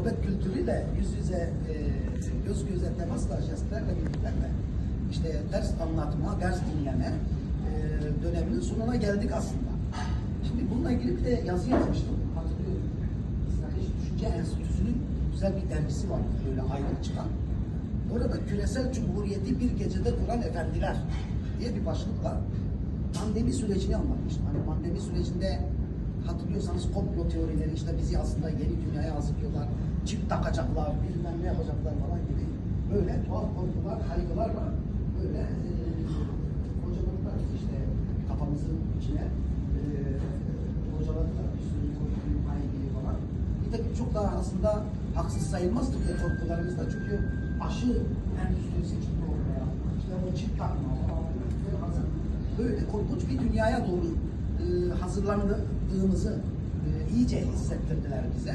sohbet kültürüyle yüz yüze, e, göz göze temasla, jestlerle de işte ders anlatma, ders dinleme e, döneminin sonuna geldik aslında. Şimdi bununla ilgili bir de yazı yazmıştım. Hatırlıyorum. İsrail Düşünce Enstitüsü'nün güzel bir dergisi var. Böyle ayrı çıkan. Orada küresel cumhuriyeti bir gecede kuran efendiler diye bir başlık var. Pandemi sürecini anlatmıştım. Hani pandemi sürecinde hatırlıyorsanız komplo teorileri işte bizi aslında yeni dünyaya hazırlıyorlar. Çip takacaklar, bilmem ne yapacaklar falan gibi böyle tuhaf korkular, kaygılar var. Böyle e, hocalarla işte kafamızın içine e, hocalarla bir sürü korku, kaygı falan. Bir de birçok daha aslında haksız sayılmazdı bu korkularımızda çünkü aşı endüstrisi çıktı ortaya. İşte o çip takma falan. Böyle korkunç bir dünyaya doğru hazırlandığımızı e, iyice hissettirdiler bize.